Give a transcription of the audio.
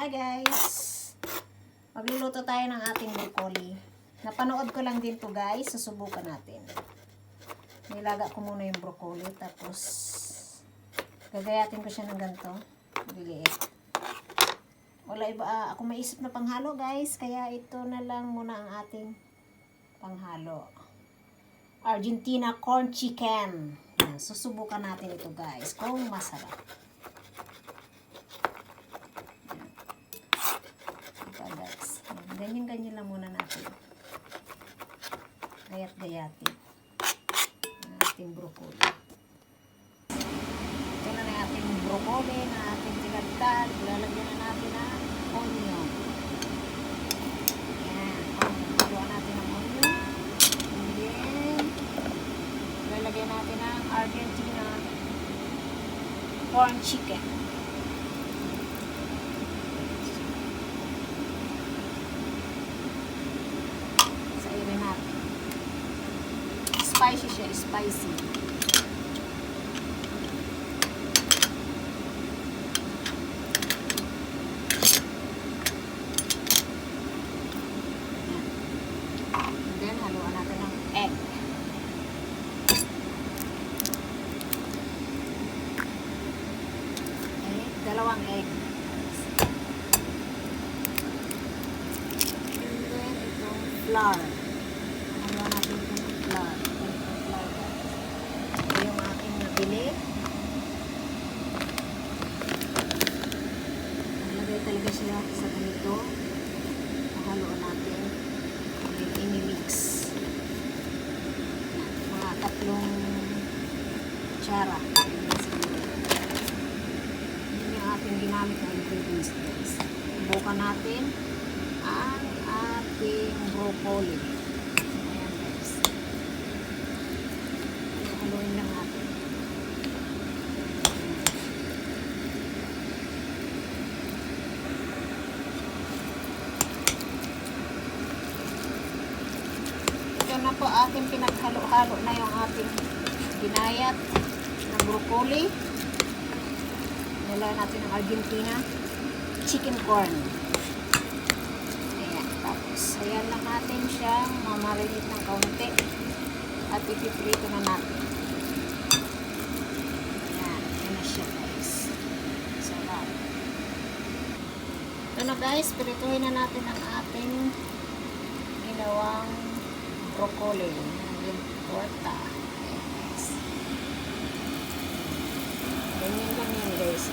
Hi guys! Magluluto tayo ng ating broccoli. Napanood ko lang din to guys. Susubukan natin. Nilaga ko muna yung broccoli. Tapos, gagayatin ko siya ng ganito. Liliit. Wala iba. ah, ako maisip na panghalo guys. Kaya ito na lang muna ang ating panghalo. Argentina corn chicken. Susubukan natin ito guys. Kung masarap. Ito guys. Ganyan-ganyan lang muna natin. Gayat-gayatin. Ating broccoli. Ito na na ating broccoli na ating tinagtad. Lalagyan na natin ang onion. Yan. Onion. Natin ang onion. And then, natin ang Argentina corn chicken. sa ire natin. Spicy siya, spicy. Then, haluan natin ng egg. Okay, dalawang egg. Flour. Ano natin itong flour. Itong flour guys. Ito yung aking nabili. Nalagay talaga siya sa ganito. Haluan natin. Then, ini-mix. Yan, Mga tatlong tsara. Yun yung ating ginamit na ingredients guys. Bukan natin ang ating broccoli. Ayan guys. Haluin lang natin. Ito na po ating pinaghalo-halo na yung ating ginayat na broccoli. Nilagay natin ang Argentina chicken corn. Ayan. Tapos, ayan lang natin siyang mamarinate ng kaunti. At ipiprito na natin. Ayan. Ayan guys. Sarap. Na guys. Pirituhin na natin ang ating broccoli. Yung torta. Guys. Ganyan ganyan guys.